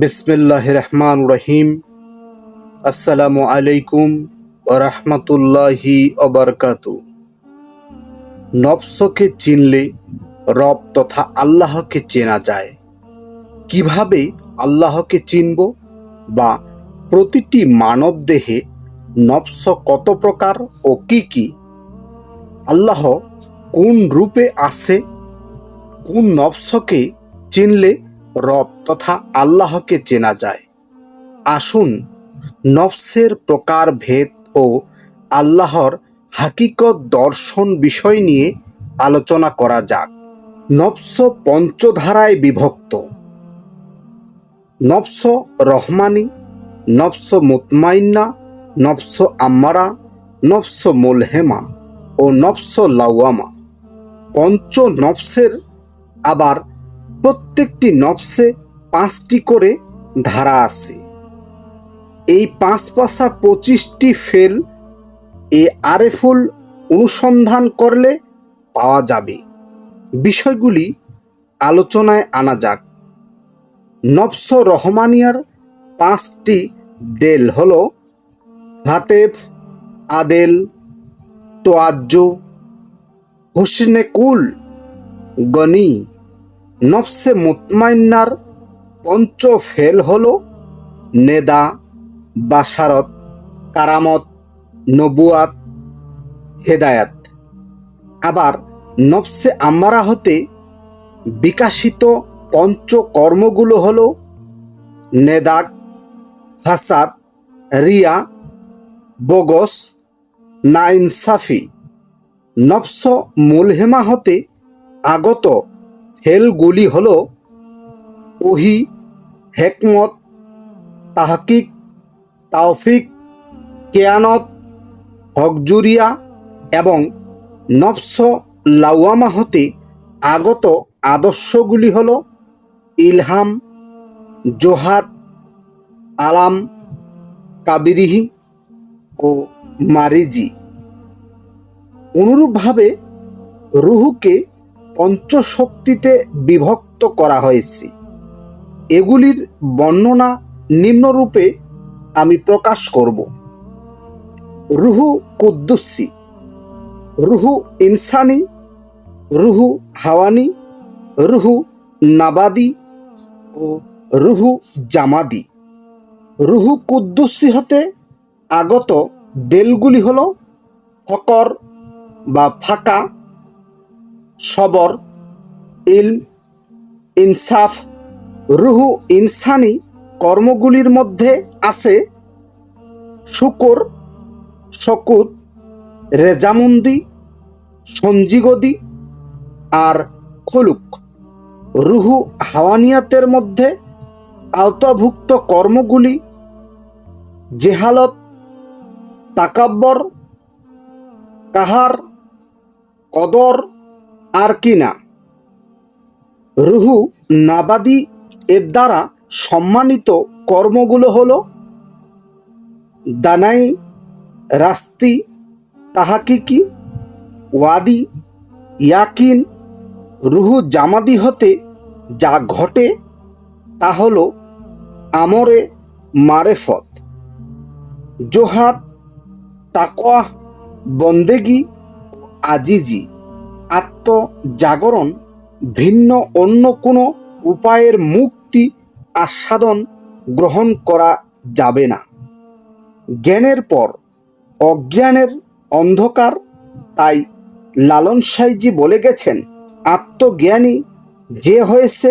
বিসমিল্লাহ রহমান রহিম। আসসালামু আলাইকুম রহমতুল্লাহি অবরকাতু নফসকে চিনলে রব তথা আল্লাহকে চেনা যায়। কীভাবে আল্লাহকে চিনব বা প্রতিটি মানব দেহে নফস কত প্রকার ও কি কি? আল্লাহ কোন রূপে আছে? কোন নফসকে চিনলে রব তথা আল্লাহকে চেনা যায়। আসুন, নফসের প্রকার ভেদ ও আল্লাহর হাকিকত দর্শন বিষয় নিয়ে আলোচনা করা যাক। নফস পঞ্চধারায় বিভক্ত। নফস রহমানি, নফস মুতমাইন্না, নফস আম্মারা, নফস মোলহেমা ও নফস লাওয়ামা। পঞ্চ নফসের আবার প্রত্যেকটি নফসে পাঁচটি করে ধারা আছে। এই পাঁচ পাশা পঁচিশটি ফেল এ আরেফুল অনুসন্ধান করলে পাওয়া যাবে। বিষয়গুলি আলোচনায় আনা যাক। নফস রহমানিয়ার পাঁচটি ডেল হল হাতেফ আদেল, তোয়াজ্জ, হোসনে কুল, গনি নফসে মুতমাইন্নার পঞ্চ ফেল হল নেদা বাসারত কারামত, নবুয়াত, হেদায়াত। আবার নফসে আম্মারা হতে বিকাশিত পঞ্চ কর্মগুলো হল নেদাক, হাসাদ, রিয়া, বগস, নাইনসাফি। নফস মুলহেমা হতে আগত ফেলগুলি হল ওহি, হেকমত, তাহকিক, তাওফিক, কেয়ানত, হকজুরিয়া এবং নফস লাওয়ামা হতে আগত আদর্শগুলি হল ইলহাম জোহাদ আলাম, কাবিরিহি ও মারিজি। অনুরূপভাবে রুহুকে পঞ্চশক্তিতে বিভক্ত করা হয়েছে। এগুলির বর্ণনা নিম্নরূপে আমি প্রকাশ করব। রুহু কুদ্দুসি, রুহু ইনসানি, রুহু হাওয়ানি, রুহু নাবাদি ও রুহু জামাদি। রুহু কুদ্দুসি হতে আগত দেলগুলি হল ফকর বা ফাঁকা সবর, ইলম, ইনসাফ, রুহু ইনসানি কর্মগুলির মধ্যে আছে। শুকর, শকুত, রেজামুন্দি, সঞ্জিগদি আর খলুক। রুহু হাওয়ানিয়াতের মধ্যে আওতাভুক্ত কর্মগুলি জেহালত, তাকাব্বর, কাহার, কদর আর কি না? রুহু নাবাদি এর দ্বারা সম্মানিত কর্মগুলো হল, দানাই, রাস্তি, তাহাকিকি, ওয়াদি, ইয়াকিন, রুহু জামাদি হতে যা ঘটে তা হল আমরে মারেফত। জোহাদ তাকোয়া বন্দেগি, আজিজি। আত্মজাগরণ ভিন্ন অন্য কোনো উপায়ের মুক্তি আস্বাদন গ্রহণ করা যাবে না। জ্ঞানের পর অজ্ঞানের অন্ধকার, তাই লালন সাইজি বলে গেছেন, আত্মজ্ঞানী যে হয়েছে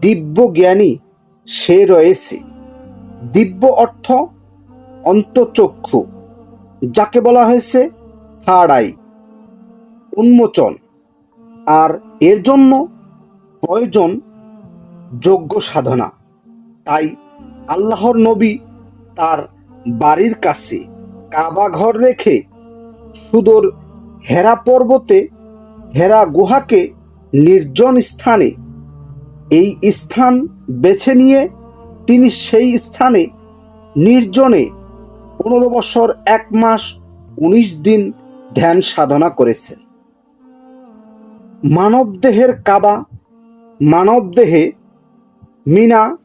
দিব্য জ্ঞানী সে রয়েছে। দিব্য অর্থ অন্তচক্ষু, যাকে বলা হয়েছে থার্ড আই উন্মোচন। আর এর জন্য প্রয়োজন যোগ্য সাধনা। তাই আল্লাহর নবী তার বাড়ির কাছে কাবা ঘর রেখে সুদূর হেরা পর্বতে, হেরা গুহাকে নির্জন স্থানে এই স্থান বেছে নিয়ে তিনি সেই স্থানে নির্জনে পনেরো বছর, এক মাস, উনিশ দিন ধ্যান সাধনা করেছেন। মানবদেহের কাবা, মানবদেহে মিনা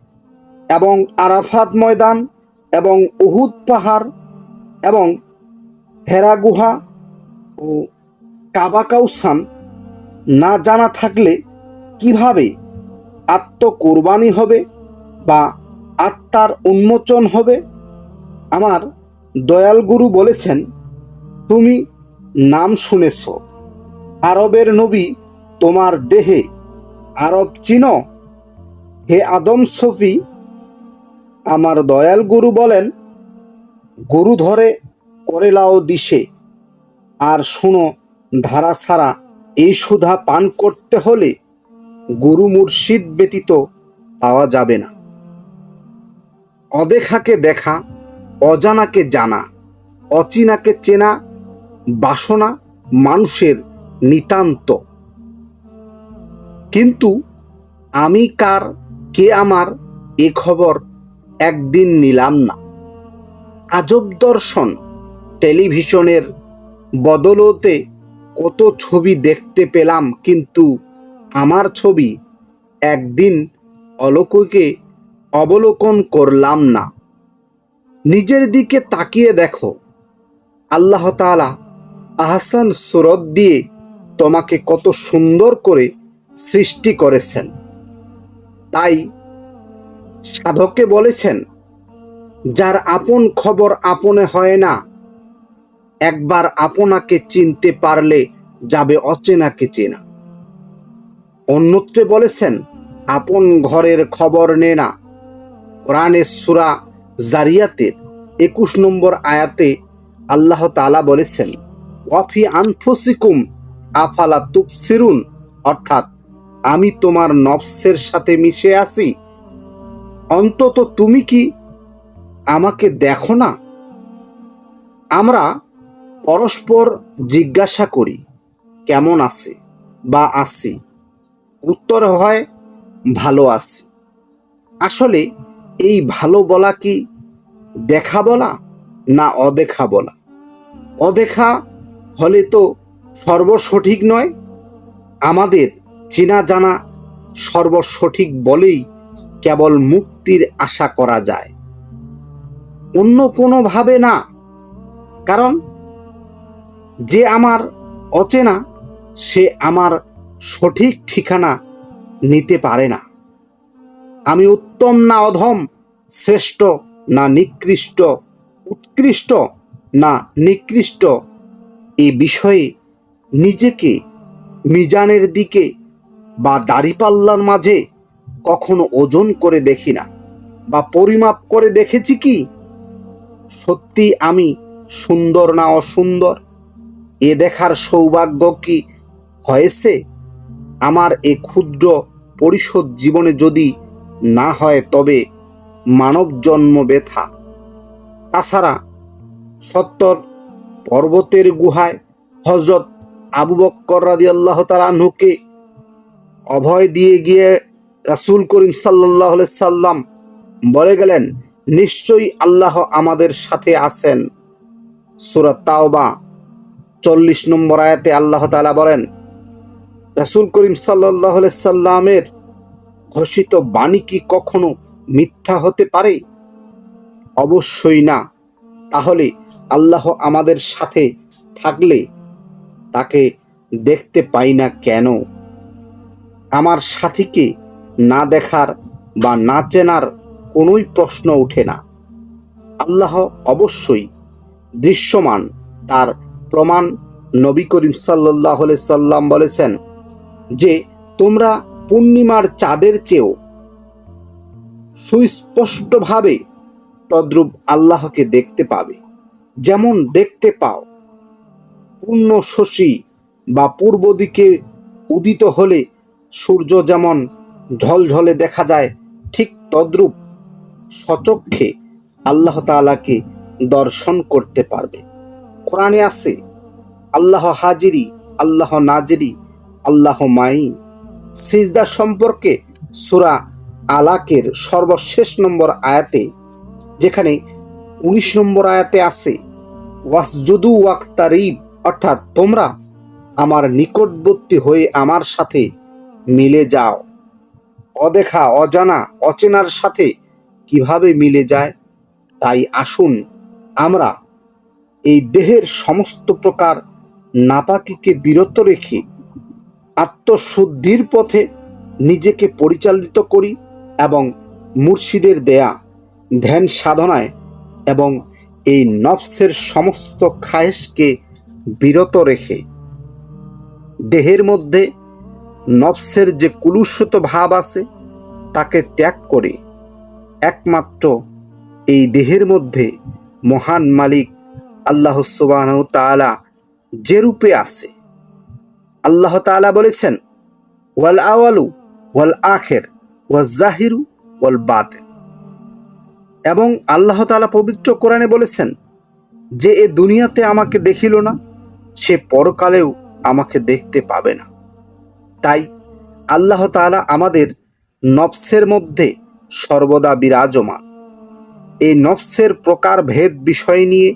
এবং আরাফাত ময়দান এবং উহুদ পাহাড় এবং হেরা গুহা ও কাবা কাউসান না জানা থাকলে কীভাবে আত্মকুরবানি হবে বা আত্মার উন্মোচন হবে? আমার দয়াল গুরু বলেছেন, তুমি নাম শুনেছ। আরবের নবী তোমার দেহে আরব চিনো। হে আদম সফি, আমার দয়াল গুরু বলেন, গুরু ধরে করেলাও দিশে। আর শুনো, ধারা ছাড়া এই সুধা পান করতে হলে গুরু মুর্শিদ ব্যতীত পাওয়া যাবে না। অদেখাকে দেখা, অজানাকে জানা, অচিনাকে চেনা, বাসনা মানুষের নিতান্ত। কিন্তু আমি কার, কে আমার, এ খবর একদিন নিলাম না। আজব দর্শন, টেলিভিশনের বদলতে কত ছবি দেখতে পেলাম, কিন্তু আমার ছবি একদিন অলৌকিকে অবলোকন করলাম না। নিজের দিকে তাকিয়ে দেখো। আল্লাহ তাআলা আহসান সুরত দিয়ে তোমাকে কত সুন্দর করে সৃষ্টি করেছেন। তাই সাধকে বলেছেন, যার আপন খবর আপনে হয় না, একবার আপনাকে চিনতে পারলে যাবে অচেনাকে চেনা। অন্যত্রে বলেছেন, আপন ঘরের খবর নে না। কোরআনের সুরা জারিয়াতের একুশ নম্বর আয়াতে আল্লাহ তাআলা বলেছেন ওয়াফি আনফুসিকুম আফালা তুপসিরুন অর্থাৎ আমি তোমার নফসের সাথে মিশে আছি। অন্তত তুমি কি আমাকে দেখো না? আমরা পরস্পর জিজ্ঞাসা করি, কেমন আছে বা আছি? উত্তর হয়, ভালো আছে। আসলে এই ভালো বলা কি দেখা বলা না অদেখা বলা? অদেখা হলে তো সর্বসঠিক নয়। আমাদের চেনা জানা সর্বসঠিক বলেই কেবল মুক্তির আশা করা যায়। অন্য কোনোভাবে না। কারণ যে আমার অচেনা, সে আমার সঠিক ঠিকানা নিতে পারে না। আমি উত্তম না অধম, শ্রেষ্ঠ না নিকৃষ্ট, উৎকৃষ্ট না নিকৃষ্ট, এ বিষয়ে নিজেকে মিজানের দিকে বা দাড়িপাল্লার মাঝে কখনো ওজন করে দেখি না, বা পরিমাপ করে দেখেছি কি? সত্যি আমি সুন্দর না অসুন্দর? এ দেখার সৌভাগ্য কি হয়েছে? আমার এ ক্ষুদ্র পরিশোধ জীবনে যদি না হয় তবে মানব জন্ম ব্যথা। তাছাড়া সত্তর পর্বতের গুহায় হজরত আবু বক্কর রাদি আল্লাহ তালাহুকে অভয় দিয়ে গিয়ে রাসুল করিম সাল্লাহ সাল্লাম বলে গেলেন, নিশ্চয়ই আল্লাহ আমাদের সাথে আছেন। সুরাত তাওবা, চল্লিশ নম্বর আয়াতে আল্লাহ তালা বলেন, রাসুল করিম সাল্লাহ সাল্লামের ঘোষিত বাণী কি কখনো মিথ্যা হতে পারে? অবশ্যই না। তাহলে আল্লাহ আমাদের সাথে থাকলে তাকে দেখতে পাই না কেন? আমার সাথীকে না দেখার বা না চেনার কোনোই প্রশ্ন ওঠে না। আল্লাহ অবশ্যই দৃশ্যমান তার প্রমাণ নবী করিম সাল্লাহ সাল্লাম বলেছেন যে, তোমরা পূর্ণিমার চাঁদের চেয়েও সুস্পষ্টভাবে তদ্রূপ আল্লাহকে দেখতে পাবে। যেমন দেখতে পাও পূর্ণ শশী বা পূর্ব দিকে উদিত হলে সূর্য যেমন ঝলঝলে দেখা যায়, ঠিক তদ্রূপ সচক্ষে আল্লাহ তালাকে দর্শন করতে পারবে। কোরআনে আছে, আল্লাহ হাজিরি, আল্লাহ নাজরি, আল্লাহ মাই সিজদা সম্পর্কে সুরা আলাকের সর্বশেষ নম্বর আয়াতে, যেখানে উনিশ নম্বর আয়াতে আছে, ওয়াসজুদু ওয়াক্তারিব, অর্থাৎ তোমরা আমার নিকটবর্তী হয়ে আমার সাথে মিলে যাও। অদেখা, অজানা, অচেনার সাথে কীভাবে মিলে যায়, তাই আসুন আমরা এই দেহের সমস্ত প্রকার নাপাকিকে বিরত রেখে আত্মশুদ্ধির পথে নিজেকে পরিচালিত করি এবং মুর্শিদের দেয়া ধ্যান সাধনায় এবং এই নফসের সমস্ত খায়েশকে বিরত রেখে দেহের মধ্যে নফসের যে কুলুষিত ভাব আছে, তাকে ত্যাগ করে একমাত্র এই দেহের মধ্যে মহান মালিক আল্লাহ তাআলা যে রূপে আছে। আল্লাহ তাআলা বলেছেন, ওয়াল আওয়ালু ওয়াল আখের ওয়াল জাহিরু ওয়াল বাতেন। এবং আল্লাহ তাআলা পবিত্র কোরআনে বলেছেন, যে এ দুনিয়াতে আমাকে দেখিল না, সে পরকালেও আমাকে দেখতে পাবে না। তাই আল্লাহ তাআলা আমাদের নফসের মধ্যে সর্বদা বিরাজমান। এই নফসের প্রকার ভেদ বিষয় নিয়ে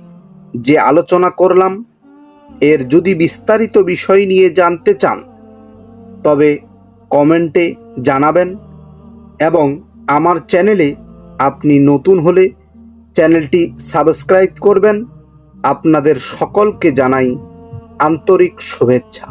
যে আলোচনা করলাম, এর যদি বিস্তারিত বিষয় নিয়ে জানতে চান, তবে কমেন্টে জানাবেন এবং আমার চ্যানেলে আপনি নতুন হলে চ্যানেলটি সাবস্ক্রাইব করবেন। আপনাদের সকলকে জানাই আন্তরিক শুভেচ্ছা।